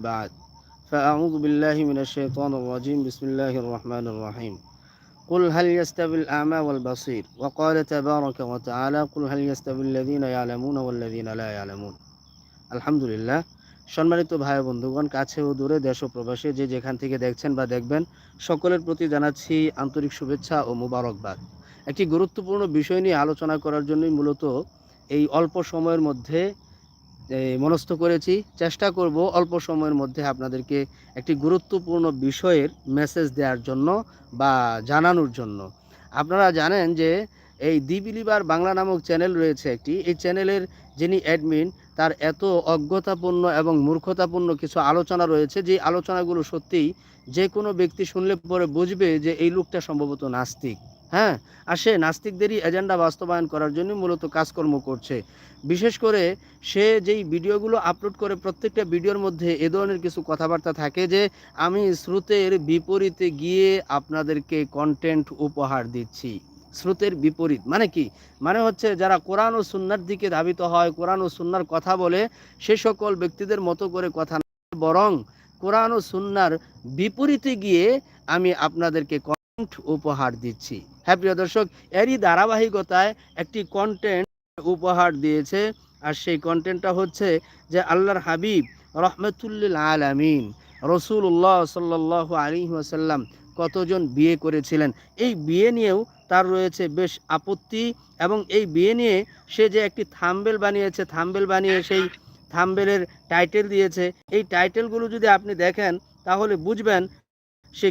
بعد فأعوذ بالله من الشيطان الرجيم بسم الله الرحمن الرحيم قل هل يستوي الأعمى والبصير وقال تبارك وتعالى قل هل يستوي الذين يعلمون والذين لا يعلمون الحمد لله সম্মানিত ভাই বন্ধুগণ কাছে ও দূরে দেশ ও প্রবাসে যে যেখান থেকে দেখছেন বা দেখবেন সকলের প্রতি জানাচ্ছি আন্তরিক শুভেচ্ছা ও মুবারকবাদ একটি গুরুত্বপূর্ণ বিষয় নিয়ে আলোচনা করার জন্যই মূলত এই অল্প সময়ের মধ্যে এই মনস্থ করেছি। চেষ্টা করব অল্প সময়ের মধ্যে আপনাদেরকে একটি গুরুত্বপূর্ণ বিষয়ের মেসেজ দেওয়ার জন্য বা জানানোর জন্য। আপনারা জানেন যে এই দি বিলিবার বাংলা নামক চ্যানেল রয়েছে একটি। এই চ্যানেলের যিনি অ্যাডমিন তার এত অজ্ঞতাপূর্ণ এবং মূর্খতাপূর্ণ কিছু আলোচনা রয়েছে, যে আলোচনাগুলো সত্যিই যে কোনো ব্যক্তি শুনলে পরে বুঝবে যে এই লোকটা সম্ভবত নাস্তিক। হ্যাঁ আর সে নাস্তিকদেরই এজেন্ডা বাস্তবায়ন করার জন্য মূলত কাজকর্ম করছে। বিশেষ করে সে যেই ভিডিওগুলো আপলোড করে, প্রত্যেকটা ভিডিওর মধ্যে এ ধরনের কিছু কথাবার্তা থাকে যে, আমি স্রোতের বিপরীতে গিয়ে আপনাদেরকে কন্টেন্ট উপহার দিচ্ছি। স্রোতের বিপরীত মানে কি? মানে হচ্ছে যারা কোরআন ও সুন্নার দিকে ধাবিত হয়, কোরআন ও সুন্নার কথা বলে, সে সকল ব্যক্তিদের মতো করে কথা বরং কোরআন ও সুন্নার বিপরীতে গিয়ে আমি আপনাদেরকে উপহার দিচ্ছি। হ্যাঁ প্রিয় দর্শক, এরই ধারাবাহিকতায় একটি কন্টেন্ট উপহার দিয়েছে, আর সেই কন্টেন্টটা হচ্ছে যে আল্লাহর হাবিব রহমতুল্লিল আলামিন রসুল্লাহ সাল্লাহ আলী ওয়াসাল্লাম কতজন বিয়ে করেছিলেন। এই বিয়ে নিয়েও তার রয়েছে বেশ আপত্তি এবং এই বিয়ে নিয়ে সে যে একটি থাম্বেল বানিয়েছে, থাম্বেল বানিয়ে সেই থাম্বেলের টাইটেল দিয়েছে। এই টাইটেলগুলো যদি আপনি দেখেন, তাহলে বুঝবেন সে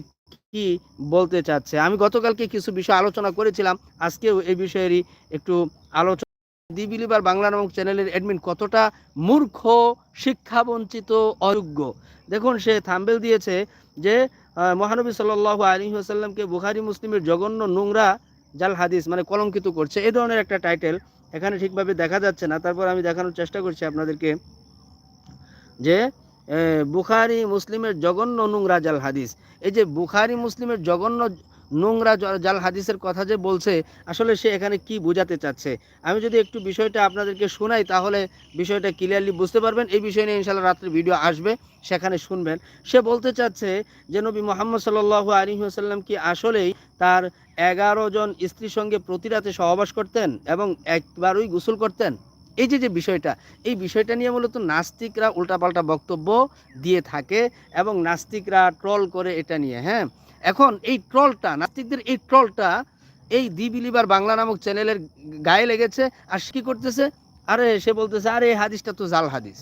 কি বলতে চাচ্ছে? আমি গতকালকে কিছু বিষয় আলোচনা করেছিলাম। আজকেও এই বিষয়েরই একটু আলোচনা। দি বিলিবার বাংলা নামক চ্যানেলের অ্যাডমিন কতটা মূর্খ, শিক্ষাবঞ্চিত, অযোগ্য? দেখুন, সে থাম্বেল দিয়েছে যে মহানবী সাল্লাহ আলী আসাল্লামকে বুখারি, মুসলিমের জঘন্য নোংরা জাল হাদিস মানে কলঙ্কিত করছে। এই ধরনের একটা টাইটেল এখানে ঠিকভাবে দেখা যাচ্ছে না। তারপর আমি দেখানোর চেষ্টা করছি আপনাদেরকে যে বুখারি, মুসলিমের জঘন্য নোংরা জাল হাদিস। এই যে বুখারি, মুসলিমের জঘন্য নোংরা জাল হাদিসের কথা যে বলছে, আসলে সে এখানে কি বোঝাতে চাচ্ছে? আমি যদি একটু বিষয়টা আপনাদেরকে শোনাই, তাহলে বিষয়টা ক্লিয়ারলি বুঝতে পারবেন। এই বিষয় নিয়ে ইনশাল্লাহ রাত্রে ভিডিও আসবে, সেখানে শুনবেন। সে বলতে চাচ্ছে যে নবী মোহাম্মদ সাল্লাহ আলী আসাল্লাম কি আসলেই তার এগারো জন স্ত্রীর সঙ্গে প্রতি রাতে সহবাস করতেন এবং একবারই গোসল করতেন? এই যে যে বিষয়টা, এই বিষয়টা নিয়ে মূলত নাস্তিকরা উল্টাপাল্টা বক্তব্য দিয়ে থাকে এবং নাস্তিকরা ট্রল করে এটা নিয়ে হ্যাঁ? এখন এই ট্রলটা, নাস্তিকদের এই ট্রলটা এই দি বিলিবার বাংলা নামক চ্যানেলের গায়ে লেগেছে, আর কি করতেছে? আরে, সে বলতেছে, আরে, এই হাদিসটা তো জাল হাদিস।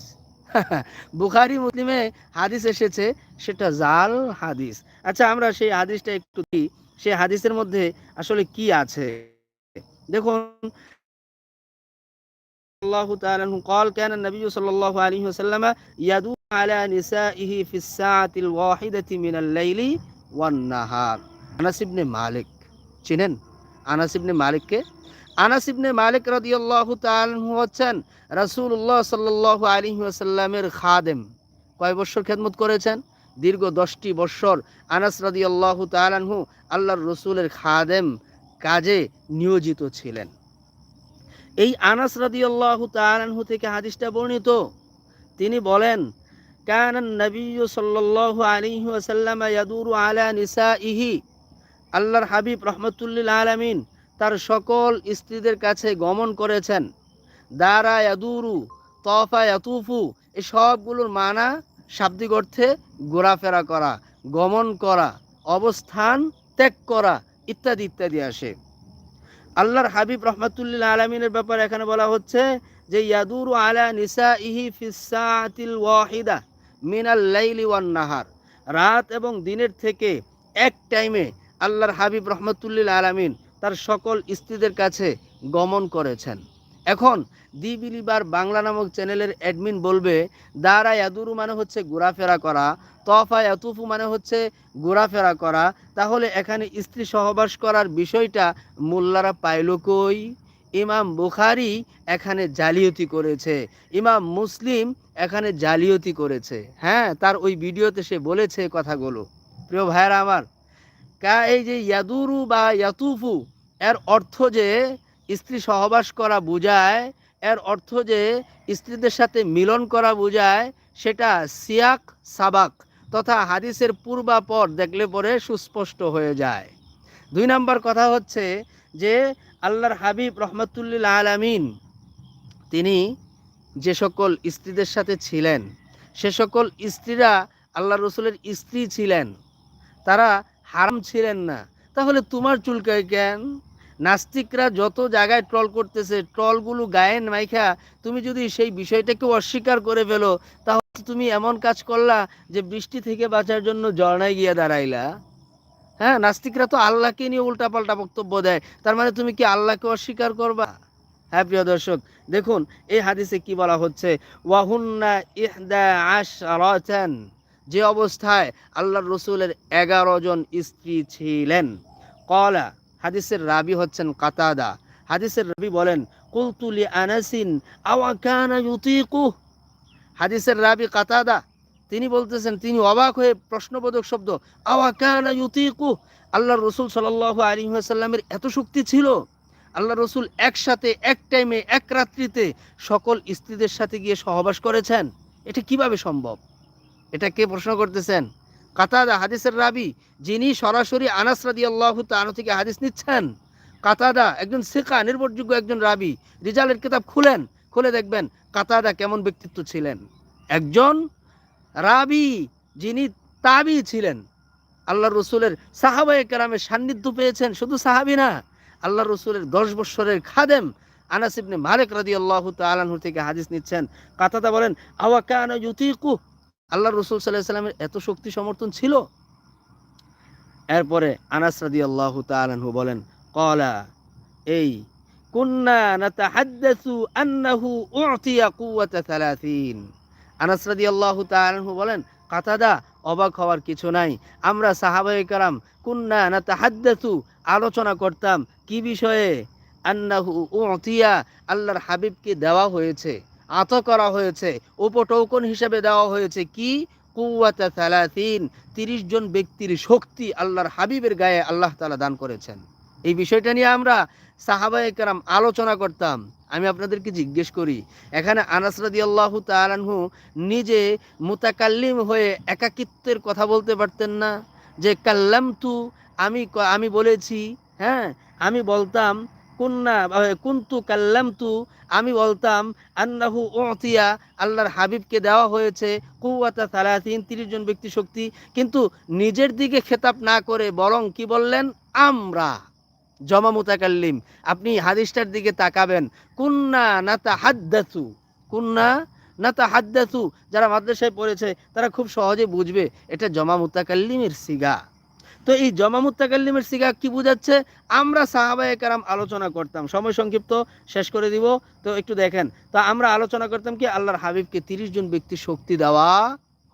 বুখারি, মুসলিমে হাদিস এসেছে, সেটা জাল হাদিস। আচ্ছা আমরা সেই হাদিসটা একটু দিই সেই হাদিসের মধ্যে আসলে কি আছে? দেখুন الله تعالى عنه قال كان النبي صلى الله عليه وسلم يدور على نسائه في الساعة الواحدة من الليل والنهار আনাস ইবনে মালিক চিনেন আনাস ইবনে মালিককে আনাস ইবনে মালিক রাদিয়াল্লাহু তাআলা আনহু হচ্ছেন রাসূলুল্লাহ সাল্লাল্লাহু আলাইহি ওয়াসাল্লামের খাদেম কয় বছর খেদমত করেছেন দীর্ঘ দশটি বৎসর আনাস রাদিয়াল্লাহু তাআলা আনহু আল্লাহর রসুলের খাদেম কাজে নিয়োজিত ছিলেন এই আনাস রাদিয়াল্লাহু তাআলা আনহু থেকে হাদিসটা বর্ণিত তিনি বলেন كان النبي صلى الله عليه وسلم يدور على نسائه আল্লাহর হাবিব রহমতুল্লিল আলামিন তার সকল স্ত্রীদের কাছে গমন করেছেন দারা ইয়াদুরু তফা ইয়াতুফু এই সবগুলোর মানা শাব্দিক অর্থে ঘোরাফেরা করা গমন করা অবস্থান ত্যাগ করা ইত্যাদি ইত্যাদি আসে আল্লাহর হাবিব রহমাতুল্লিল আলমিনের ব্যাপারে এখানে বলা হচ্ছে যে, ইয়াদুর আলা নিসা ইহি ফিসাতিল ওয়াহিদা মিনাল লাইলি ওয়ান নাহার। রাত এবং দিনের থেকে এক টাইমে আল্লাহর হাবিব রহমতুল্লিল আলামিন তার সকল স্ত্রীদের কাছে গমন করেছেন। এখন দি বিলিবার বাংলা নামক চ্যানেলের অ্যাডমিন বলবে দারা ইয়াদুরু মানে হচ্ছে ঘোরাফেরা করা, তফা, ইয়াতুফু মানে হচ্ছে ঘোরাফেরা করা। তাহলে এখানে স্ত্রী সহবাস করার বিষয়টা মোল্লারা পাইল কই? ইমাম বুখারি এখানে জালিয়াতি করেছে, ইমাম মুসলিম এখানে জালিয়াতি করেছে। হ্যাঁ তার ওই ভিডিওতে সে বলেছে কথাগুলো। প্রিয় ভাইয়েরা আমার, কা, এই যে ইয়াদুরু বা ইয়াতুফু, এর অর্থ যে স্ত্রী সহবাস করা বোঝায়, এর অর্থ যে স্ত্রীদের সাথে মিলন করা বোঝায়, সেটা সিয়াক, সাবাক তথা হাদিসের পূর্বা পূর্বাপর দেখলে পরে সুস্পষ্ট হয়ে যায়। দুই নম্বর কথা হচ্ছে যে আল্লাহর হাবিব রহমতুল্লিল আলামিন, তিনি যে সকল স্ত্রীদের সাথে ছিলেন, সে সকল স্ত্রীরা আল্লাহ রসুলের স্ত্রী ছিলেন, তারা হারাম ছিলেন না। তাহলে তোমার চুলকায় কেন? নাস্তিকরা যত জায়গায় ট্রল করতেছে, ট্রলগুলো গায়েন মাইখা তুমি যদি সেই বিষয়টাকে অস্বীকার করে ফেলো, তাহলে তুমি এমন কাজ করলা যে বৃষ্টি থেকে বাঁচার জন্য জর্নায় গিয়ে দাঁড়াইলা। হ্যাঁ নাস্তিকরা তো আল্লাহকে নিয়ে উল্টাপাল্টা বক্তব্য দেয়, তার মানে তুমি কি আল্লাহকে অস্বীকার করবা? হ্যাঁ প্রিয় দর্শক, দেখুন, এই হাদিসে কি বলা হচ্ছে? ওয়াহুন্না ইহদা যে অবস্থায় আল্লাহর রসুলের এগারো জন স্ত্রী ছিলেন। কলা হাদিসের রাবি হচ্ছেন কাতাদা। হাদিসের রাবি বলেন কুলতুলি আনাসিন হাদিসের রাবি কাতাদা, তিনি বলতেছেন, তিনি অবাক হয়ে প্রশ্নবোধক শব্দ আওয়াকানা ইউতিকু? আল্লাহর রসুল সাল্লাহ আলী সাল্লামের এত শক্তি ছিল। আল্লাহ রসুল একসাথে, এক টাইমে, এক রাত্রিতে সকল স্ত্রীদের সাথে গিয়ে সহবাস করেছেন। এটা কীভাবে সম্ভব? এটা কে প্রশ্ন করতেছেন? কাতাদা, হাদিসের রাবি, যিনি সরাসরি আনাস রাদি আল্লাহ তানু থেকে হাদিস নিচ্ছেন। কাতাদা একজন শেখা নির্ভরযোগ্য একজন রাবি, রিজালের কিতাব খুলেন, খুলে দেখবেন কাতাদা কেমন ব্যক্তিত্ব ছিলেন। একজন রাবি যিনি তাবি ছিলেন আল্লাহ রসুলের সাহাবায়ে কেরামের সান্নিধ্য পেয়েছেন, শুধু সাহাবি না আল্লাহ রসুলের দশ বৎসরের খাদেম আনাস ইবনে মালিক রাদি আল্লাহ তালাহু থেকে হাদিস নিচ্ছেন। কাতাদা বলেন আওয়াকানা ইউতিকু আল্লাহ রসুল সাল্লাহ সাল্লামের এত শক্তি সমর্থন ছিল? এরপরে আনাস রাদি আল্লাহ তালাহু বলেন, কলা, এই আন্নাহু আনাস রাদি আল্লাহ তালাহু বলেন, কাতাদা, অবাক হওয়ার কিছু নাই। আমরা সাহাবায়ে কারাম কুন্না নাতাহাদ্দাসু আলোচনা করতাম, কি বিষয়ে? আন্নাহু উতিয়া, আল্লাহর হাবিবকে দেওয়া হয়েছে। আত করা হয়েছে। উপটৌকন হিসেবে দেওয়া হয়েছে কি? কুয়াতা সালাতিন তিরিশ জন ব্যক্তির শক্তি আল্লাহর হাবিবের গায়ে আল্লাহ তালা দান করেছেন। এই বিষয়টা নিয়ে আমরা সাহাবায়ে কেরাম আলোচনা করতাম। আমি আপনাদেরকে জিজ্ঞেস করি, এখানে আনাসরাদি আল্লাহ তালানহু নিজে মুতাকাল্লিম হয়ে একাকিত্বের কথা বলতে পারতেন না? যে কাল্লাম তু আমি আমি বলেছি হ্যাঁ আমি বলতাম কুন্না কুন্তু কাল্লাম তু আমি বলতাম, আন্নাহু ওতিয়া আল্লাহর হাবিবকে দেওয়া হয়েছে কুয়াতা সালাতিন তিরিশ জন ব্যক্তি শক্তি। কিন্তু নিজের দিকে খেতাব না করে বরং কি বললেন? আমরা, জমা মুতাকাল্লিম, আপনি হাদিসটার দিকে তাকাবেন। কুন্না নাতা হাদ্দাসু কুন্না নাতা হাদ্দাসু যারা মাদ্রাসায় পড়েছে, তারা খুব সহজে বুঝবে, এটা জমা মুতাকাল্লিমের সিগা। তো এই জমা মুতাকাল্লিমের সিগা কি বুঝাচ্ছে? আমরা সাহাবায়ে কারাম আলোচনা করতাম। সময় সংক্ষিপ্ত, শেষ করে দিব। তো একটু দেখেন, তো আমরা আলোচনা করতাম কি আল্লাহর হাবিবকে তিরিশ জন ব্যক্তি শক্তি দেওয়া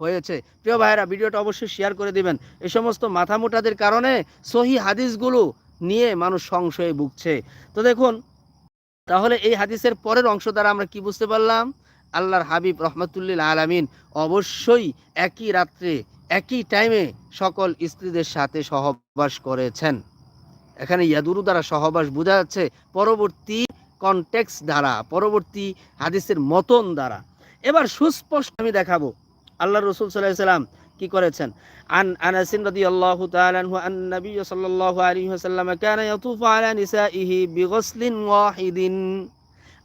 হয়েছে। প্রিয় ভাইরা ভিডিওটা অবশ্যই শেয়ার করে দিবেন। এই সমস্ত মাথামোটাদের কারণে সহি হাদিসগুলো নিয়ে মানুষ সংশয়ে ভুগছে। তো দেখুন, তাহলে এই হাদিসের পরের অংশ দ্বারা আমরা কি বুঝতে পারলাম? আল্লাহর হাবিব রহমতুল্লিল আলামিন অবশ্যই একই রাত্রে একই টাইমে সকল স্ত্রীদের সাথে সহবাস করেছেন। এখানে ইয়াদুরু দ্বারা সহবাস বোঝা যাচ্ছে পরবর্তী কনটেক্স দ্বারা, পরবর্তী হাদিসের মতন দ্বারা। এবার সুস্পষ্ট আমি দেখাবো। আল্লাহ রসুল সাল্লাম কি করেছেন? আন আনাসিন রাদিয়াল্লাহু তাআলা আনহু আন নবী সাল্লাল্লাহু আলাইহি ওয়াসাল্লাম কানা ইয়াতুফু আলা নিসাইহি বিগসলিন ওয়াহিদিন।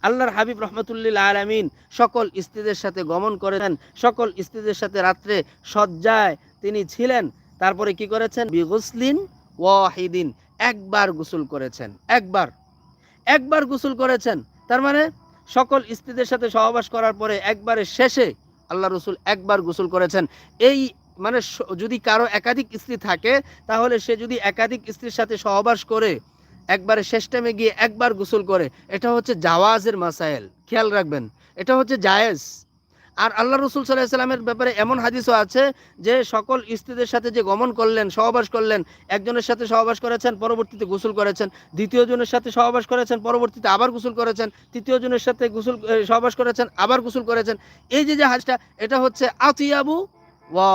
আল্লাহর হাবিব রহমতুল্লিল আলামিন সকল স্ত্রীদের সাথে গমন করেছেন, সকল স্ত্রীদের সাথে রাত্রে শয্যায় তিনি ছিলেন। তারপরে কি করেছেন? বিগুসলিন ওয়াহিদিন, একবার গোসল করেছেন, একবার। একবার গোসল করেছেন, তার মানে সকল স্ত্রীদের সাথে সহবাস করার পরে একবারে শেষে আল্লাহ রসুল একবার গোসল করেছেন। এই মানে যদি কারও একাধিক স্ত্রী থাকে, তাহলে সে যদি একাধিক স্ত্রীর সাথে সহবাস করে একবারে শেষ টাইমে গিয়ে একবার গোসল করে, এটা হচ্ছে জাওয়াজের মাসাইল খেয়াল রাখবেন, এটা হচ্ছে জায়েজ। আর আল্লাহ রসুল সাল্লাহ ব্যাপারে এমন হাদিসও আছে যে সকল স্ত্রীদের সাথে যে গমন করলেন, সহবাস করলেন, একজনের সাথে সহবাস করেছেন, পরবর্তীতে গোসল করেছেন দ্বিতীয় জনের সাথে সহবাস করেছেন, পরবর্তীতে আবার গোসল করেছেন তৃতীয় জনের সাথে গোসল সহবাস করেছেন, আবার গোসল করেছেন। এই যে যে হাদিসটা, এটা হচ্ছে আতিয়াবু ওয়া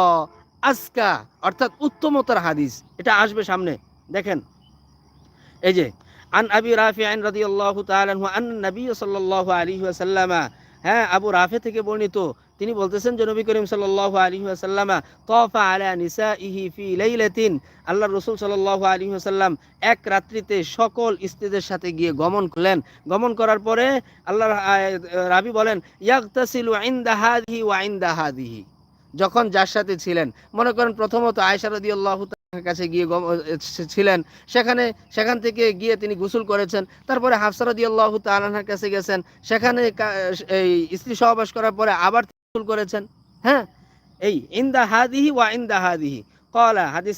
আজকা, অর্থাৎ উত্তমতার হাদিস। এটা আসবে সামনে, দেখেন। এই যে, আন আবি রাফি আইন রাদিয়াল্লাহু তাআলা আনহু আন নবী সাল্লাল্লাহু আলাইহি ওয়াসাল্লাম। হ্যাঁ আবু রাফে থেকে বর্ণিত। তিনি বলতেছেন যে, নবী করিম সাল্লাল্লাহু আলাইহি ওয়াসাল্লামা তফা আলা নিসাইহি ফি লাইলাতিন। আল্লাহ রসুল সাল্লাল্লাহু আলাইহি ওয়াসাল্লাম এক রাত্রিতে সকল স্ত্রীদের সাথে গিয়ে গমন করলেন। গমন করার পরে আল্লাহ রাবি বলেন, ইয়াগতাসিলু ইনদা হাদিহি ওয়া ইনদা হাদিহি। যখন যার সাথে ছিলেন, মনে করেন প্রথমত আয়েশা রাদিয়াল্লাহু তাআলার কাছে গিয়ে ছিলেন, সেখানে, সেখান থেকে গিয়ে তিনি গোসল করেছেন, তারপরে হাফসা রাদিয়াল্লাহু তাআলার কাছে গেছেন, সেখানে এই স্ত্রী সহবাস করার পরে আবার গোসল করেছেন হ্যাঁ? এই, ইন্দা হাদিহি ওয়া ইন্দা হাদিহি। কলা হাদিস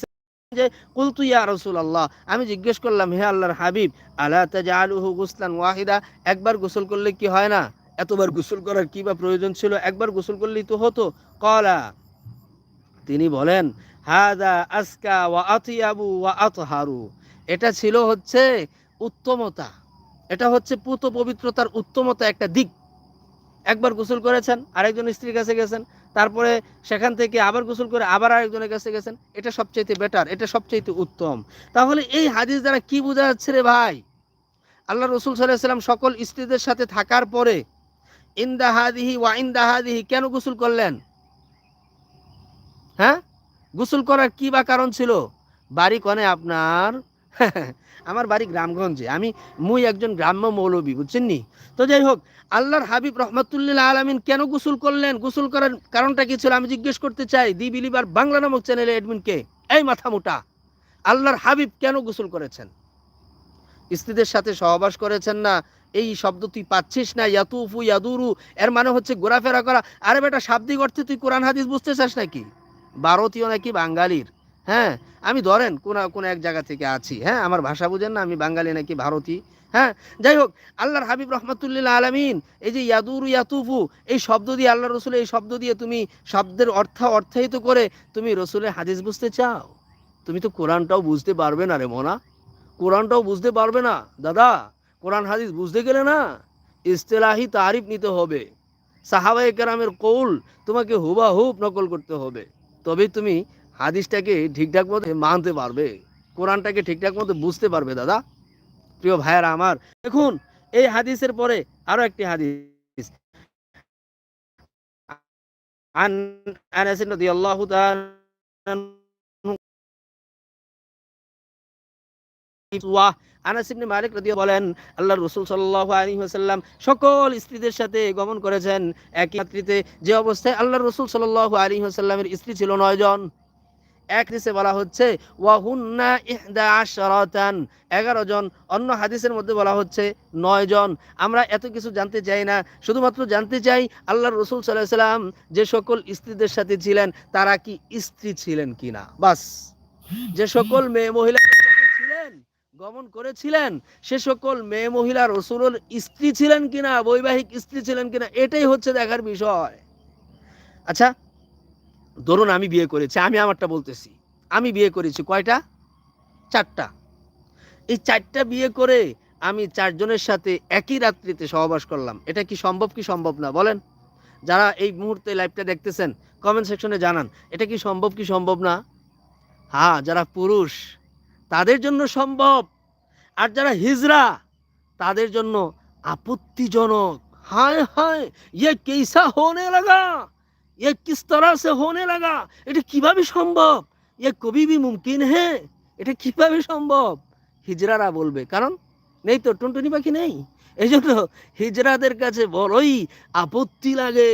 যে, কুলতু ইয়া আল্লাহ আমি জিজ্ঞেস করলাম, হে আল্লাহর হাবিব, আলা তাজআলুহু গুসলান ওয়াহিদা? একবার গোসল করলে কি হয় না? এতবার গোসল করার কি বা প্রয়োজন ছিল? একবার গোসল করলেই তো হতো। কলা। তিনি বলেন, হাদা আসকা ওয়া আতিয়াবু ওয়া আতহারু। এটা ছিল হচ্ছে উত্তমতা। এটা হচ্ছে পুত পবিত্রতার উত্তমতা একটা দিক। একবার গোসল করেছেন, আরেকজন স্ত্রীর কাছে গেছেন, তারপরে সেখান থেকে আবার গোসল করে আবার আরেকজনের কাছে গেছেন, এটা সবচাইতে বেটার এটা সবচাইতে উত্তম। তাহলে এই হাদিস দ্বারা কি বোঝা যাচ্ছে রে ভাই? আল্লাহ রসুল সাল্লাহ সাল্লাম সকল স্ত্রীদের সাথে থাকার পরে, ইন্দা হাদিহি ওয়া ইন্দা হাদিহি কেন গোসল করলেন? হ্যাঁ? গোসল করার কি বা কারণ ছিল? বাড়ি কনে আপনার? আমার বাড়ি গ্রামগঞ্জে। আমি, মুই একজন গ্রাম্য মৌলবী, বুঝছেন নি? তো যাই হোক, আল্লাহর হাবিব রহমতুল্লাহ আলমিন কেন গোসল করলেন? গোসল করার কারণটা কি ছিল? আমি জিজ্ঞেস করতে চাই। দি বিলিবার বাংলা নামক চ্যানেলে অ্যাডমিনকে এই মাথা মোটা। আল্লাহর হাবিব কেন গোসল করেছেন? স্ত্রীদের সাথে সহবাস করেছেন না? এই শব্দ তুই পাচ্ছিস না? ইয়াতুফু, ইয়াদুরু। এর মানে হচ্ছে ঘোরাফেরা করা। আরে বেটা, শাব্দিক অর্থে তুই কোরআন, হাদিস বুঝতে চাস নাকি? ভারতীয় নাকি বাঙালির? হ্যাঁ আমি ধরেন কোন কোন এক জায়গা থেকে আছি হ্যাঁ আমার ভাষা বুঝেন না, আমি বাঙালি নাকি ভারতী হ্যাঁ যাই হোক, আল্লাহর হাবিব রহমতুল্লাহ আলমিন, এই যে ইয়াদুর ইয়াতুফু, এই শব্দ দিয়ে আল্লাহ রসুল, এই শব্দ দিয়ে তুমি শব্দের অর্থ অর্থায়িত করে তুমি রসুলের হাদিস বুঝতে চাও? তুমি তো কোরআনটাও বুঝতে পারবে না রে মোনা। কোরআনটাও বুঝতে পারবে না, দাদা, কোরআন হাদিস বুঝতে গেলে না ইস্তেলাহি তারিফ নিতে হবে। সাহাবাই কেরামের কৌল তোমাকে হুবাহুব নকল করতে হবে। তবে তুমি হাদিসটাকে ঠিকঠাক মতো মানতে পারবে কোরআনটাকে ঠিকঠাক মতো বুঝতে পারবে দাদা প্রিয় ভাইয়ারা আমার দেখুন এই হাদিসের পরে আরো একটি হাদিস عن انس رضي الله تعالى ওয়াহ আনাস ইবনে মালিক রাদিয়াল্লাহু বলেন, আল্লাহর রাসূল সাল্লাল্লাহু আলাইহি ওয়াসাল্লাম সকল স্ত্রীদের সাথে গমন করেছেন। একই রাত্রিতে যে অবস্থায় আল্লাহর রাসূল সাল্লাল্লাহু আলাইহি ওয়াসাল্লামের স্ত্রী ছিল নয় জন। এক হাদিসে বলা হচ্ছে, ওয়াহুন্না ইহদা আশরাতান। এগারো জন। অন্য হাদিসের মধ্যে বলা হচ্ছে, নয় জন। আমরা এত কিছু জানতে চাই না। শুধুমাত্র জানতে চাই, আল্লাহর রসুল সাল্লাহ সাল্লাম যে সকল স্ত্রীদের সাথে ছিলেন, তারা কি স্ত্রী ছিলেন কিনা? বাস। যে সকল মেয়ে ছিলেন গমন করেছিলেন? সে সকল মেয়ে মহিলা রসুলের স্ত্রী ছিলেন কিনা, বৈবাহিক স্ত্রী ছিলেন কিনা, এটাই হচ্ছে দেখার বিষয়। আচ্ছা ধরুন আমি বিয়ে করেছি, আমি আমারটা বলতেছি। আমি বিয়ে করেছি কয়টা? চারটা। এই চারটা বিয়ে করে আমি চারজনের সাথে একই রাত্রিতে সহবাস করলাম। এটা কি সম্ভব কি সম্ভব না? বলেন। যারা এই মুহূর্তে লাইভটা দেখতেছেন কমেন্ট সেকশনে জানান। এটা কি সম্ভব কি সম্ভব না? হ্যাঁ যারা পুরুষ তাদের জন্য সম্ভব। আর যারা হিজরা, তাদের জন্য আপত্তিজনক। হায় হায় ইয়ে কেসা হনে লাগা? ইয়ে কিস তরা সে হনে লাগা? এটা কীভাবে সম্ভব? ইয়ে কবি বি মুমকিন হে এটা কীভাবে সম্ভব? হিজরারা বলবে, কারণ নেই তো, টুনটুনি পাখি নেই। এই জন্য হিজরাদের কাছে বড়ই আপত্তি লাগে।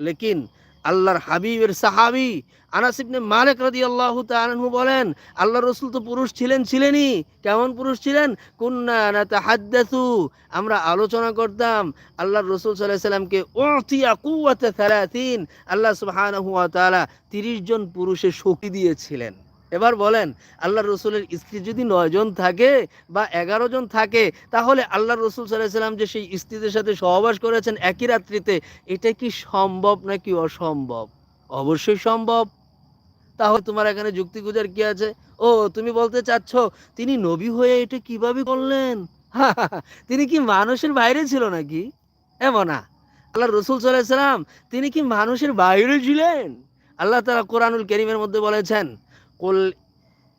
লেকিন আল্লাহর হাবিবের সাহাবি আনাসিবনে মালেক রাদিয়াল্লাহু তাআলা আনহু বলেন আল্লাহ রসুল তো পুরুষ ছিলেন, ছিলেনই। কেমন পুরুষ ছিলেন? কুন্না নাতাহাদ্দাসু। আমরা আলোচনা করতাম আল্লাহর রসুল সাল্লাহ সাল্লামকে কুয়াতে ফেরাতিন আল্লাহ সুবাহান হুয়া তালা তিরিশ জন পুরুষের শক্তি দিয়েছিলেন। এবার বলেন আল্লাহর রসুলের স্ত্রী যদি নয় জন থাকে বা এগারো জন থাকে, তাহলে আল্লাহ রসুল সাল্লাম যে সেই স্ত্রীদের সাথে সহবাস করেছেন একই রাত্রিতে, এটা কি সম্ভব নাকি অসম্ভব? অবশ্যই সম্ভব। তাহলে তোমার এখানে যুক্তি গুজার কি আছে? ও, তুমি বলতে চাচ্ছ, তিনি নবী হয়ে এটা কীভাবে করলেন? তিনি কি মানুষের বাইরে ছিল নাকি? এমন না। আল্লাহ রসুল সাল্লাহ সাল্লাম তিনি কি মানুষের বাইরে ছিলেন? আল্লাহ তালা কোরআনুল করিমের মধ্যে বলেছেন কল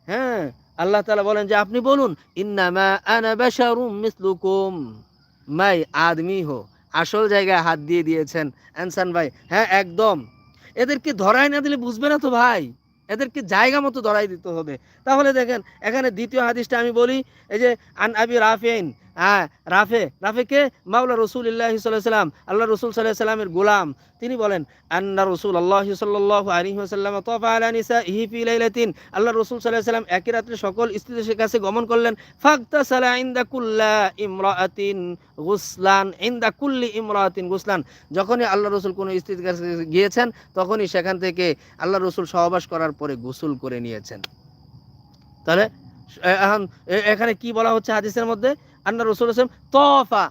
হ্যাঁ আল্লাহ তালা বলেন যে আপনি বলুন, ইন্নামা আনা বেশারুম মিসলুকুম। মাই আদমি হো। আসল জায়গায় হাত দিয়ে দিয়েছেন অ্যানসান ভাই। হ্যাঁ একদম। এদেরকে ধরাই না দিলে বুঝবে না তো ভাই। এদেরকে জায়গা মতো ধরাই দিতে হবে। তাহলে দেখেন, এখানে দ্বিতীয় হাদিসটা আমি বলি, এই যে, আন আবি রাফেন হ্যাঁ রাফে রাফেকে মাওলা রসুল ইল্লাহ সাল্লাম আল্লাহ রসুল সাল্লাহ সাল্লামের গোলাম। তিনি বলেন, আন্না রসুল আল্লাহ সাল্লাহ আলী সাল্লাম তোফা আলা নিসা ইহি ফি লাইলাতিন। আল্লাহ রসুল সাল্লাহ সাল্লাম একই রাত্রে সকল স্ত্রীদের কাছে গমন করলেন ফাক্তা সালা ইন্দা কুল্লা ইমরাতিন গুসলান, ইন্দা কুল্লি ইমরাতিন গুসলান। যখনই আল্লাহ রসুল কোনো স্ত্রীর কাছে গিয়েছেন, তখনই সেখান থেকে আল্লাহ রসুল সহবাস করার পরে গোসল করে নিয়েছেন। তাহলে এখন এখানে কি বলা হচ্ছে হাদিসের মধ্যে? আন্না রসুল হোসেন তফা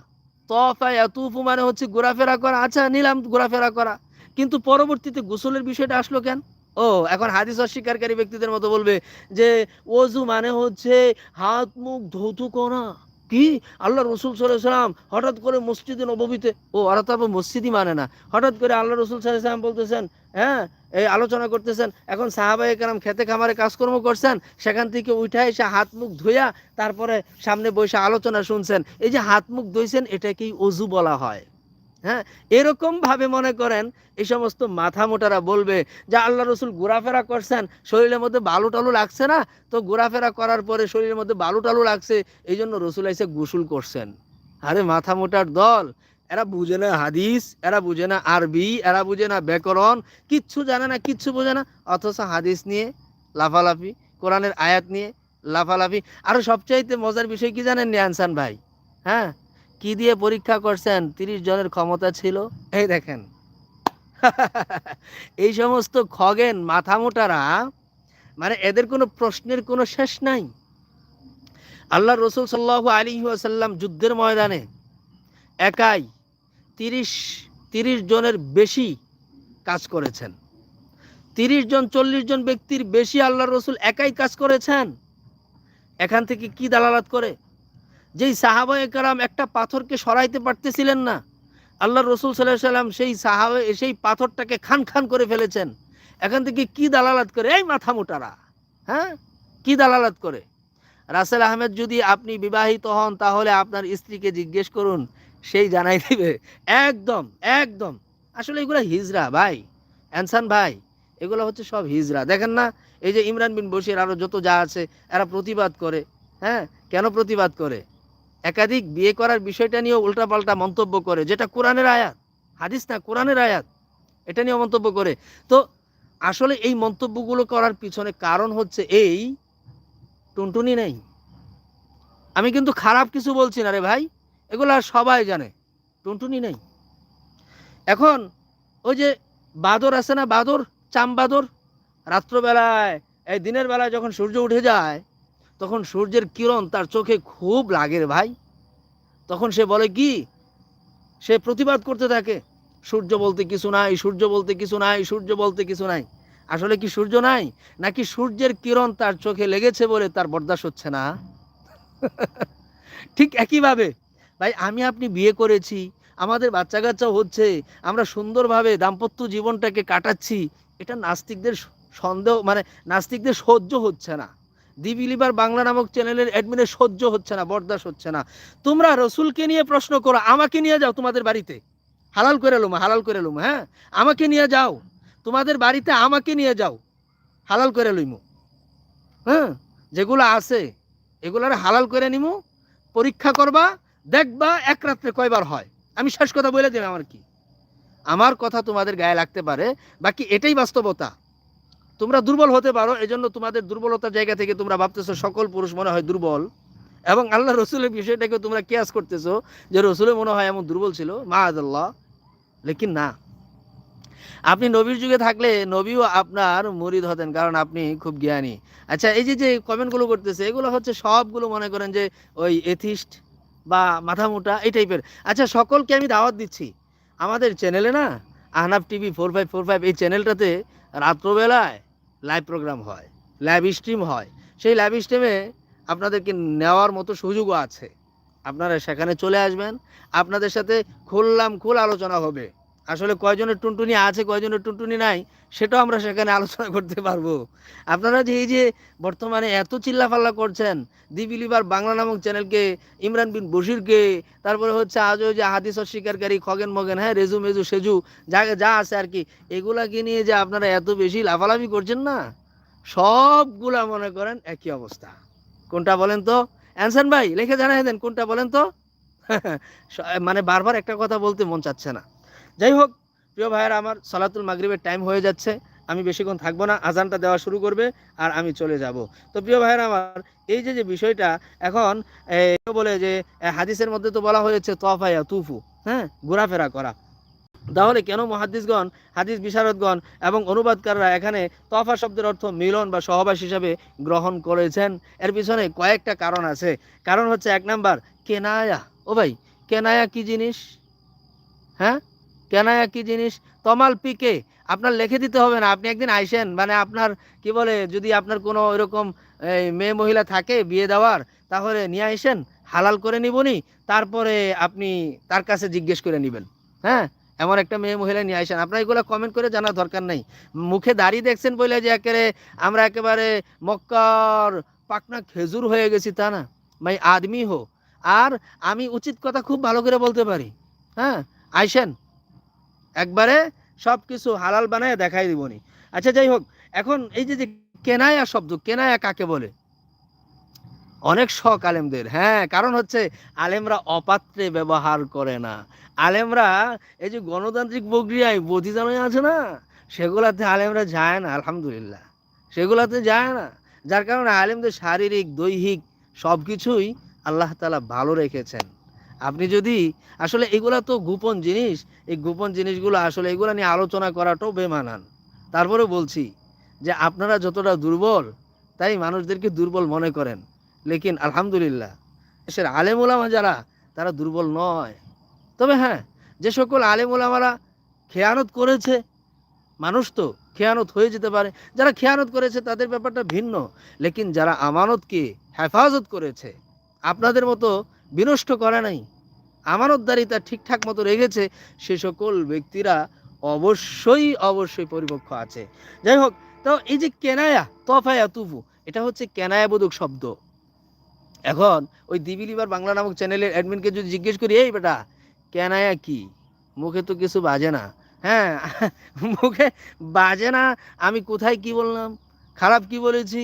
তফা ইয়াতুফু মানে হচ্ছে ঘোরাফেরা করা। আচ্ছা নিলাম ঘোরাফেরা করা। কিন্তু পরবর্তীতে গোসলের বিষয়টা আসলো কেন? ও, এখন হাদিস অস্বীকারী ব্যক্তিদের মতো বলবে যে ওজু মানে হচ্ছে হাত, মুখ ধৌতু করা। কি? আল্লাহ রসুল সাল্লাম হঠাৎ করে মসজিদে নবীতে ও, ওরা তো মসজিদই মানে না। হঠাৎ করে আল্লাহ রসুল সাল্লাম বলতেছেন হ্যাঁ? এই আলোচনা করতেছেন, এখন সাহাবাই কালাম খেতে খামারে কাজকর্ম করছেন, সেখান থেকে উঠে এসে হাত মুখ ধুইয়া তারপরে সামনে বসে আলোচনা শুনছেন। এই যে হাত মুখ ধুইছেন এটাকেই অজু বলা হয়। হ্যাঁ? এরকম ভাবে মনে করেন, এই সমস্ত মাথা মোটারা বলবে যে আল্লাহ রসুল ঘোরাফেরা করছেন, শরীরের মধ্যে বালু টালু লাগছে না? তো ঘোরাফেরা করার পরে শরীরের মধ্যে বালু টালু লাগছে এই জন্য রসুল এসে গোসল করছেন। আরে মাথা মোটার দল এরা বুঝে না হাদিস, এরা বুঝে না আরবি, এরা বুঝে না ব্যাকরণ, কিচ্ছু জানে না, কিচ্ছু বোঝে না, অথচ হাদিস নিয়ে লাফালাফি, কোরআনের আয়াত নিয়ে লাফালাফি। আরও সবচাইতে মজার বিষয় কি জানেন আনসান ভাই? হ্যাঁ? কি দিয়ে পরীক্ষা করছেন? তিরিশ জনের ক্ষমতা ছিল। এই দেখেন। এই সমস্ত খগেন মাথা মোটারা মানে এদের কোনো প্রশ্নের কোনো শেষ নাই। আল্লাহ রসুল সাল্লাহ আলী আসাল্লাম যুদ্ধের ময়দানে একাই তিরিশ তিরিশ জনের বেশি কাজ করেছেন। তিরিশ জন, চল্লিশ জন ব্যক্তির বেশি আল্লাহ রসুল একাই কাজ করেছেন। এখান থেকে কি দালালাত করে? যেই সাহাবায়ে কারাম একটা পাথরকে সরাইতে পারতেছিলেন না, আল্লাহ রসুল সাল্লাহ সাল্লাম সেই সাহাবে সেই পাথরটাকে খান খান করে ফেলেছেন। এখান থেকে কি দালালাত করে? এই মাথা মোটারা হ্যাঁ? কি দালালাত করে? রাসেল আহমেদ যদি আপনি বিবাহিত হন, তাহলে আপনার স্ত্রীকে জিজ্ঞেস করুন সেই জানাই দিবে। একদম একদম। আসলে এগুলো হিজরা ভাই অ্যানসান ভাই, এগুলো হচ্ছে সব হিজরা। দেখেন না, এই যে ইমরান বিন বসির আরও যত যা আছে, এরা প্রতিবাদ করে হ্যাঁ? কেন প্রতিবাদ করে? একাধিক বিয়ে করার বিষয়টা নিয়েও উল্টাপাল্টা মন্তব্য করে, যেটা কোরআনের আয়াত। হাদিস না, কোরআনের আয়াত। এটা নিয়েও মন্তব্য করে। তো আসলে এই মন্তব্যগুলো করার পিছনে কারণ হচ্ছে এই টুনটুনি নেই। আমি কিন্তু খারাপ কিছু বলছি না রে ভাই। এগুলো সবাই জানে। টুনটুনি নেই। এখন ওই যে বাদর আছে না, বাদর, চাম বাদর, রাত্রবেলায়, এই দিনের বেলায় যখন সূর্য উঠে যায়, তখন সূর্যের কিরণ তার চোখে খুব লাগে ভাই। তখন সে বলে কি? সে প্রতিবাদ করতে থাকে, সূর্য বলতে কিছু নাই, সূর্য বলতে কিছু নাই, সূর্য বলতে কিছু নাই। আসলে কি সূর্য নাই? নাকি সূর্যের কিরণ তার চোখে লেগেছে বলে তার বরদাস্ত হচ্ছে না? ঠিক একইভাবে ভাই, আমি আপনি বিয়ে করেছি, আমাদের বাচ্চা কাচ্চা হচ্ছে, আমরা সুন্দরভাবে দাম্পত্য জীবনটাকে কাটাচ্ছি, এটা নাস্তিকদের সন্দেহ মানে নাস্তিকদের সহ্য হচ্ছে না। দি বিলিভার বাংলা নামক চ্যানেলের অ্যাডমিনের সহ্য হচ্ছে না বরদাস হচ্ছে না। তোমরা রসুলকে নিয়ে প্রশ্ন করো, আমাকে নিয়ে যাও তোমাদের বাড়িতে। হালাল করে লুম, হালাল করে লুম হ্যাঁ? আমাকে নিয়ে যাও, তোমাদের বাড়িতে আমাকে নিয়ে যাও, হালাল করে লইমু। হ্যাঁ? যেগুলো আছে, এগুলার হালাল করে নিমু, পরীক্ষা করবা দেখবা এক রাত্রে কয়বার হয়? আমি শেষ কথা বলে দেবে আমার কি। আমার কথা তোমাদের গায়ে লাগতে পারে, বাকি এটাই বাস্তবতা। তোমরা দুর্বল হতে পারো, এজন্য তোমাদের দুর্বলতার জায়গা থেকে তোমরা ভাবতেছো সকল পুরুষ মনে হয় দুর্বল। এবং আল্লাহ রসুলের বিষয়টাকে তোমরা কেয়াস করতেছো যে রসুলের মনে হয় এমন দুর্বল ছিল। মা আদাল্লাহ লেকিন না। আপনি নবীর যুগে থাকলে নবীও আপনার মরিদ হতেন, কারণ আপনি খুব জ্ঞানী। আচ্ছা এই যে যে কমেন্টগুলো করতেছে, এগুলো হচ্ছে সবগুলো মনে করেন যে ওই এথিস্ট বা মাথা মোটা এই টাইপের আচ্ছা সকলকে আমি দাওয়াত দিচ্ছি। আমাদের চ্যানেলে না Ahnab TV four five four five এই চ্যানেলটাতে রাত্রবেলায় লাইভ প্রোগ্রাম হয় লাইভ স্ট্রিম হয়। সেই লাইভ স্ট্রিমে আপনাদেরকে নেওয়ার মতো সুযোগও আছে। আপনারা সেখানে চলে আসবেন। আপনাদের সাথে খুললাম খুল আলোচনা হবে। আসলে কয়জনের টুনটুনি আছে, কয়জনের টুনটুনি নাই, সেটাও আমরা সেখানে আলোচনা করতে পারব। আপনারা যে এই যে বর্তমানে এত চিল্লাফাল্লা করছেন দি বিলিভার বাংলা নামক চ্যানেলকে, ইমরান বিন বশিরকে, তারপরে হচ্ছে আজও যে হাদিস অস্বীকারী খগেন মগেন হ্যাঁ রেজু মেজু সেজু, যা যা আছে আর কি, এগুলাকে নিয়ে যে আপনারা এত বেশি লাফালাফি করছেন না? সবগুলা মনে করেন একই অবস্থা। কোনটা বলেন তো? অ্যানসার ভাই, লিখে জানাই দেন, কোনটা বলেন তো? মানে বারবার একটা কথা বলতে মন চাচ্ছে না। যাই হোক প্রিয় ভাইয়েরা, আমার সলাতুল মাগরিবের টাইম হয়ে যাচ্ছে। আমি বেশিক্ষণ থাকব না, আজানটা দেওয়া শুরু করবে আর আমি চলে যাব। তো প্রিয় ভাইয়েরা, আমার এই যে যে বিষয়টা, এখন বলে যে হাদিসের মধ্যে তো বলা হয়েছে তফায়া তুফু হ্যাঁ? ঘোরাফেরা করা। তাহলে কেন মহাদিসগণ হাদিস বিশারদগণ এবং অনুবাদকাররা এখানে তফা শব্দের অর্থ মিলন বা সহবাস হিসাবে গ্রহণ করেছেন? এর পিছনে কয়েকটা কারণ আছে। কারণ হচ্ছে, এক নাম্বার, কেনায়া। ও ভাই, কেনায়া কি জিনিস? হ্যাঁ? কেনায়া কি জিনিস? তমাল পিকে। আপনার লিখে দিতে হবে না। আপনি একদিন আইসেন মানে আপনার, কি বলে, যদি আপনার কোনো এরকম মেয়ে মহিলা থাকে বিয়ে দেওয়ার, তাহলে নিয়ে আইসেন, হালাল করে নিবনি, তারপরে আপনি তার কাছে জিজ্ঞেস করে নেবেন। হ্যাঁ? এমন একটা মেয়ে মহিলা নিয়ে আসেন আপনার এগুলো কমেন্ট করে জানার দরকার নেই। মুখে দাড়ি দেখছেন বলে যে একেবারে, আমরা একেবারে মক্কার পাকনা খেজুর হয়ে গেছি তা না। ভাই, আদমি হো। আর আমি উচিত কথা খুব ভালো করে বলতে পারি। হ্যাঁ? আইসেন। একবারে সব কিছু হালাল বানায় দেখাই দিবনি আচ্ছা যাই হোক, এখন এই যে কেনায়া শব্দ, কেনায়া কাকে বলে? অনেক শখ আলেমদের হ্যাঁ কারণ হচ্ছে আলেমরা অপাত্রে ব্যবহার করে না। আলেমরা এই যে গণতান্ত্রিক প্রক্রিয়ায় বোধিজানো আছে না, সেগুলাতে আলেমরা যায় না, আলহামদুলিল্লাহ। সেগুলাতে যায় না, যার কারণে আলেমদের শারীরিক, দৈহিক সব কিছুই আল্লাহ তালা ভালো রেখেছেন। আপনি যদি আসলে এগুলা তো গোপন জিনিস, এই গোপন জিনিসগুলো আসলে এগুলো নিয়ে আলোচনা করাটাও বেমানান। তারপরে বলছি যে আপনারা যতটা দুর্বল, তাই মানুষদেরকে দুর্বল মনে করেন। লেকিন আলহামদুলিল্লাহ, দেশের আলেমুলামা যারা, তারা দুর্বল নয়। তবে হ্যাঁ যে সকল আলেমুলামারা খেয়ানত করেছে, মানুষ তো খেয়ানত হয়ে যেতে পারে। যারা খেয়ানত করেছে, তাদের ব্যাপারটা ভিন্ন। লেকিন যারা আমানতকে হেফাজত করেছে, আপনাদের মতো বিনষ্ট করে নাই। আমানতদারিতা ঠিকঠাক মতো রেখেছে সে সকল ব্যক্তিরা অবশ্যই অবশ্যই পরিপক্ষ আছে। যাই হোক, তো এই যে কেনায়া, তফায়া তুফু, এটা হচ্ছে কেনায়াবোধক শব্দ। এখন ওই দিবিলিবার বাংলা নামক চ্যানেলের অ্যাডমিনকে যদি জিজ্ঞেস করি, এই বেটা, কেনায়া কি? মুখে তো কিছু বাজে না। হ্যাঁ মুখে বাজে না, আমি কোথায় কি বললাম? খারাপ কি বলেছি?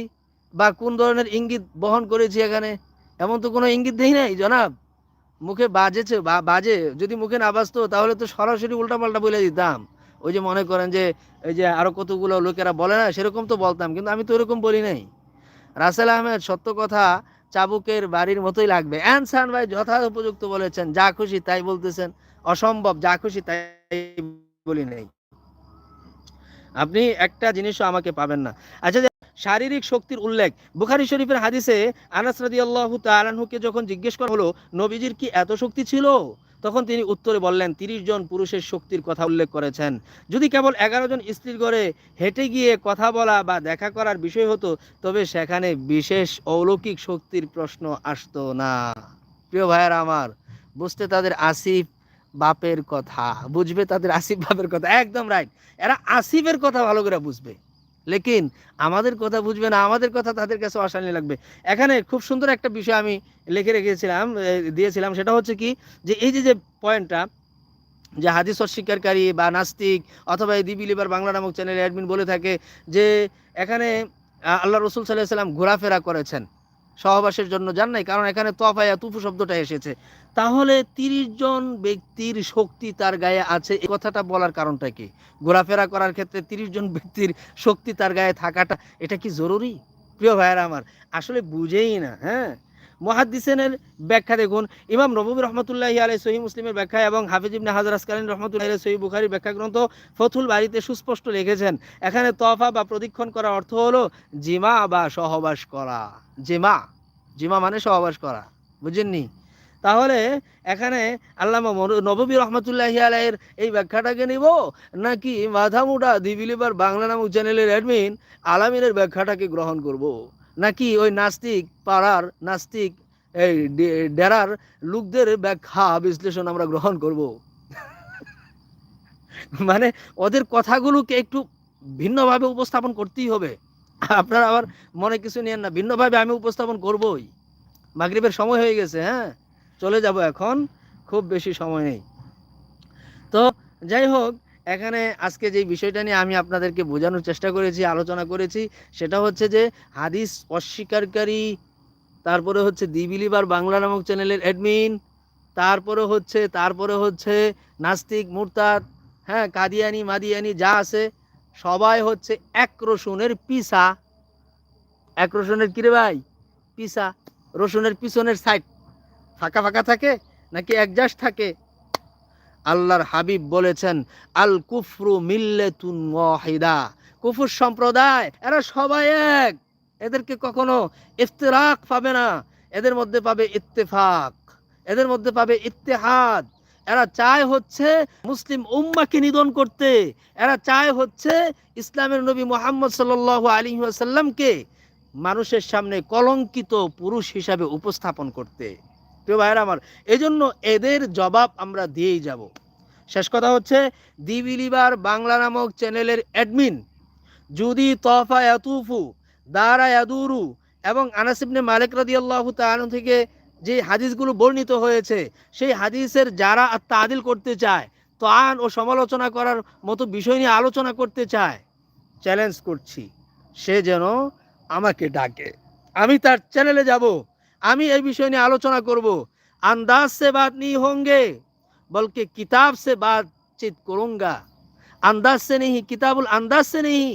বা কোন ধরনের ইঙ্গিত বহন করেছি এখানে? এমন তো কোনো ইঙ্গিত দেই নাই, জনাব। মুখে বাজেছে বাজে। যদি মুখে না বাজতো, তাহলে তো সরাসরি উল্টাপাল্টা বলে দিতাম। ওই যে মনে করেন যে ওই যে আরও কতগুলো লোকেরা বলে না, সেরকম তো বলতাম, কিন্তু আমি তো ওরকম বলি নাই। রাসেল আহমেদ, সত্য কথা, চাবুকের বাড়ির মতোই লাগবে। অ্যানসান ভাই যথা উপযুক্ত বলেছেন, যা খুশি তাই বলতেছেন, অসম্ভব, যা খুশি তাই বলি নাই। আপনি একটা জিনিসও আমাকে পাবেন না। আচ্ছা শারীরিক শক্তির উল্লেখ। বুখারি শরীফের হাদিসে আনাস রাদিয়াল্লাহু তাআলাহুকে যখন জিজ্ঞেস করা হলো, নবীজির কি এত শক্তি ছিল? তখন তিনি উত্তরে বললেন, তিরিশ জন পুরুষের শক্তির কথা উল্লেখ করেছেন। যদি কেবল এগারো জন স্ত্রীর ঘরে হেঁটে গিয়ে কথা বলা বা দেখা করার বিষয় হতো, তবে সেখানে বিশেষ অলৌকিক শক্তির প্রশ্ন আসতো না। প্রিয় ভাইয়েরা আমার, বুঝতে তাদের আসিফ বাপের কথা, বুঝবে তাদের আসিফ বাপের কথা, একদম রাইট এরা আসিফের কথা ভালো করে বুঝবে। লেকিন আমাদের কথা বুঝবে না, আমাদের কথা তাদের কাছে অশানি লাগবে। এখানে খুব সুন্দর একটা বিষয় আমি লিখে রেখেছিলাম দিয়েছিলাম, সেটা হচ্ছে কি যে এই যে যে পয়েন্টটা যে হাদিস অস্বীকারী বা নাস্তিক অথবা এই দিবিলিবার বাংলা নামক চ্যানেল অ্যাডমিন বলে থাকে যে এখানে আল্লাহ রসুল সাল্লাহ সাল্লাম ঘোরাফেরা করেছেন। সহবাসের জন্য জান নাই, কারণ এখানে তফায়া, তুফু শব্দটা এসেছে। তাহলে তিরিশ জন ব্যক্তির শক্তি তার গায়ে আছে। এই কথাটা বলার কারণটা কি? ঘোরাফেরা করার ক্ষেত্রে তিরিশ জন ব্যক্তির শক্তি তার গায়ে থাকাটা এটা কি জরুরি? প্রিয় ভাইয়েরা আমার, আসলে বুঝেই না হ্যাঁ? মহাদ্দিসেনের ব্যাখ্যা দেখুন, ইমাম নবী রহমতুল্লাহ আলাই সহি মুসলিমের ব্যাখ্যা এবং হাফিজ ইবনে হাজার আসকালীন রহমতুল্লাহ আলাই সহি বুখারি ব্যাখ্যা গ্রন্থ ফথুল বাড়িতে সুস্পষ্ট লিখেছেন, এখানে তফা বা প্রদীক্ষণ করার অর্থ হলো জিমা বা সহবাস করা। জিমা জিমা মানে সহবাস করা, বুঝেননি? তাহলে এখানে আল্লামা নববী রহমতুল্লাহ আলাইয়ের এই ব্যাখ্যাটাকে নিব? নাকি মাথামুটা দিবিলিবার বাংলা নামক চ্যানেলের অ্যাডমিন আলামিনের ব্যাখ্যাটাকে গ্রহণ করব। নাকি ওই নাস্তিক পাড়ার, নাস্তিক এই ডেরার লোকদের ব্যাখ্যা বিশ্লেষণ আমরা গ্রহণ করব? মানে ওদের কথাগুলোকে একটু ভিন্নভাবে উপস্থাপন করতেই হবে। আপনারা আবার মনে কিছু নিয়েন না, ভিন্নভাবে আমি উপস্থাপন করবই। মাগরিবের সময় হয়ে গেছে হ্যাঁ? চলে যাব এখন, খুব বেশি সময় নেই। তো যাই হোক, এখানে আজকে যে বিষয়টা নিয়ে আমি আপনাদেরকে বোঝানোর চেষ্টা করেছি, আলোচনা করেছি, সেটা হচ্ছে যে হাদিস অস্বীকারী, তারপরে হচ্ছে দি বিলিভার বাংলা নামক চ্যানেলের অ্যাডমিন তারপরে হচ্ছে তারপরে হচ্ছে নাস্তিক, মুরতাদ হ্যাঁ কাদিয়ানি, মাদিয়ানি, যা আছে, সবাই হচ্ছে এক রসুনের পিসা। এক রসুনের কিরে ভাই? পিসা। রসুনের পিছনের সাইড ফাঁকা ফাঁকা থাকে নাকি একজাস্ট থাকে? আল্লাহর হাবিব বলেছেন, আল কুফরু মিল্লেতুন ওয়াহিদা। কুফুর সম্প্রদায়, এরা সবাই এক। এদেরকে কখনো ইফতিরাক পাবে না। এদের মধ্যে পাবে ইত্তেফাক। এদের মধ্যে পাবে ইত্তেহাদ। এরা চায় হচ্ছে মুসলিম উম্মাকে নিধন করতে। এরা চায় হচ্ছে ইসলামের নবী মোহাম্মদ সাল আলী আসাল্লামকে মানুষের সামনে কলঙ্কিত পুরুষ হিসাবে উপস্থাপন করতে। প্রিয় ভাইয়ের আমার, এজন্য এদের জবাব আমরা দিয়েই যাব। শেষ কথা হচ্ছে, দি বিলিবার বাংলা নামক চ্যানেলের অ্যাডমিন যদি তফা ইয়াতুফু, দারা ইয়াদুরু এবং আনাসিবনে মালিক রাদিয়াল্লাহু তাআলা থেকে যে হাদিসগুলো বর্ণিত হয়েছে, সেই হাদিসের যারা তাদিল করতে চায় তো আন ও সমালোচনা করার মতো বিষয় নিয়ে আলোচনা করতে চায় চ্যালেঞ্জ করছি। সে যেন আমাকে ডাকে। আমি তার চ্যানেলে যাব। আমি এই বিষয় নিয়ে আলোচনা করব। আন্দাজ সে বাদ নি হোঙ্গে, বলকে কিতাব সে বাতচিত করুঙ্গা। আন্দাজ সে নেই, কিতাবুল আন্দাজ সে নেই,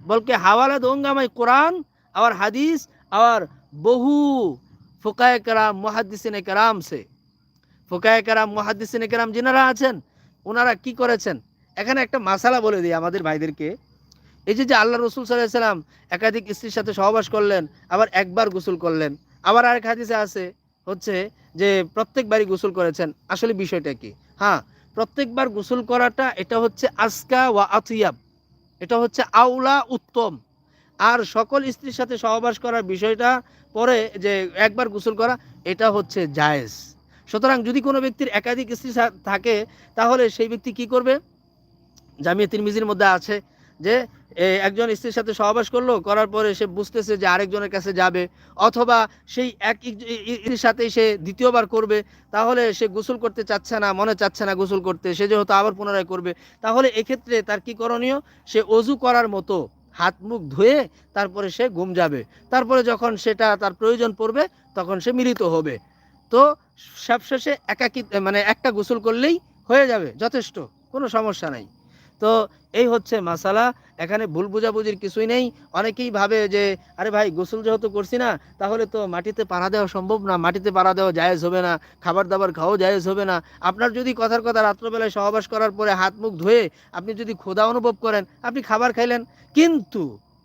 বলকে হাওয়ালা দোঙ্গা মাই কোরআন আবার হাদিস আবার বহু ফোকায় কারাম মহাদিসিনে কারাম সে। ফোকায় কারাম মহাদিসিনে কারাম যিনারা আছেন, ওনারা কি করেছেন? এখানে একটা মাসালা বলে দিই আমাদের ভাইদেরকে। এই যে যে আল্লাহ রসুল সাল্লাহ সাল্লাম একাধিক স্ত্রীর সাথে সহবাস করলেন, আবার একবার গোসল করলেন। আবার আরেক হাদিসে আছে, হচ্ছে যে প্রত্যেকবারই গোসল করেছেন, আসলে বিষয়টা কি? হ্যাঁ প্রত্যেকবার গোসল করাটা এটা হচ্ছে আজকা ওয়া আতিয়াব, এটা হচ্ছে আউলা উত্তম। আর সকল স্ত্রীর সাথে সহবাস করার বিষয়টা পরে যে একবার গোসল করা, এটা হচ্ছে জায়েজ। সুতরাং যদি কোনো ব্যক্তির একাধিক স্ত্রী থাকে, তাহলে সেই ব্যক্তি কি করবে? জামিয়া তিরমিজির মধ্যে আছে যে একজন স্ত্রীর সাথে সহবাস করল, করার পরে সে বুঝতেছে যে আরেকজনের কাছে যাবে, অথবা সেই এক স্ত্রীর সাথেই সে দ্বিতীয়বার করবে, তাহলে সে গোসল করতে চাচ্ছে না, মনে চাচ্ছে না গোসল করতে, সে যেহেতু আবার পুনরায় করবে, তাহলে এক্ষেত্রে তার কি করণীয়? সে অজু করার মতো হাত মুখ ধুয়ে তারপরে সে ঘুম যাবে, তারপরে যখন সেটা তার প্রয়োজন পড়বে, তখন সে মিলিত হবে। তো সবশেষে একাকি মানে একটা গোসল করলেই হয়ে যাবে, যথেষ্ট, কোনো সমস্যা নাই। তো এই হচ্ছে মাসালা। এখানে ভুল বোঝাবুঝির কিছুই নেই। অনেকেই ভাবে যে, আরে ভাই, গোসল যেহেতু করছি না, তাহলে তো মাটিতে পাড়া দেওয়া সম্ভব না। মাটিতে পাড়া দেওয়া জায়েজ হবে না। খাবার দাবার খাওয়াও জায়েজ হবে না। আপনার যদি কথার কথা রাত্রবেলায় সহবাস করার পরে হাত মুখ ধুয়ে আপনি যদি ক্ষুধা অনুভব করেন, আপনি খাবার খাইলেন। কিন্তু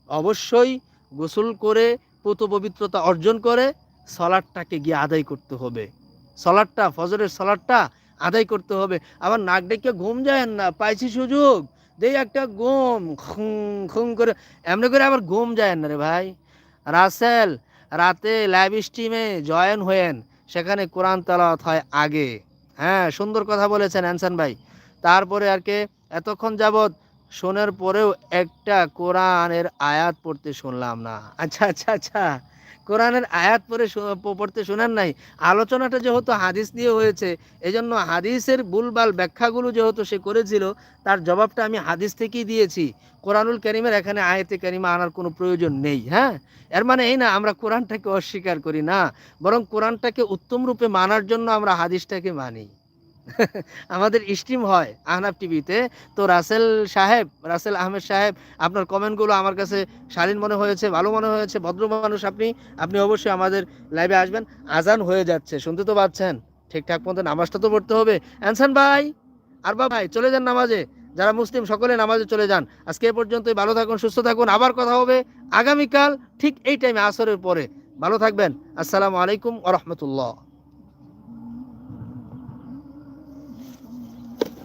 অবশ্যই গোসল করে পুত পবিত্রতা অর্জন করে সলাটটাকে গিয়ে আদায় করতে হবে। সলাটটা, ফজরের সলাটটা আদায় করতে হবে। আবার নাক ডেকে ঘুম যায় না, পাইছি সুযোগ। দেই একটা ঘুম, খুং খুং করে, এমনি করে আবার ঘুম যায় না রে ভাই। রাসেল, রাতে লাইভ স্ট্রিমে জয়েন হয়েন। সেখানে কোরআন তালাওয়াত হয় আগে। হ্যাঁ সুন্দর কথা বলেছেন অ্যানসান ভাই। তারপরে আর কে, এতক্ষণ যাবৎ শোনার পরেও একটা কোরআনের আয়াত পড়তে শুনলাম না। আচ্ছা আচ্ছা আচ্ছা। কোরআনের আয়াত পরে পড়তে শোনার নাই। আলোচনাটা যেহেতু হাদিস দিয়ে হয়েছে, এজন্য হাদিসের ভুলবাল ব্যাখ্যাগুলো যেহেতু সে করেছিল, তার জবাবটা আমি হাদিস থেকেই দিয়েছি। কোরআনুল করিমের এখানে আয়াতে কারিমা আনার কোনো প্রয়োজন নেই হ্যাঁ? এর মানে এই না, আমরা কোরআনটাকে অস্বীকার করি না, বরং কোরআনটাকে উত্তম রূপে মানার জন্য আমরা হাদিসটাকে মানি। আমাদের স্ট্রিম হয় আহনাব টিভিতে। তো রাসেল সাহেব, রাসেল আহমেদ সাহেব, আপনার কমেন্টগুলো আমার কাছে শালীন মনে হয়েছে, ভালো মনে হয়েছে, ভদ্র মানুষ আপনি আপনি অবশ্যই আমাদের লাইভে আসবেন। আজান হয়ে যাচ্ছে, শুনতে তো পাচ্ছেন। ঠিকঠাক মতো নামাজটা তো পড়তে হবে। অ্যানসান ভাই আর বা ভাই, চলে যান নামাজে। যারা মুসলিম, সকলে নামাজে চলে যান। আজকে এ পর্যন্তই, ভালো থাকুন, সুস্থ থাকুন। আবার কথা হবে আগামীকাল, ঠিক এই টাইমে আসরের পরে। ভালো থাকবেন। আসসালামু আলাইকুম আ রহমতুল্লাহ।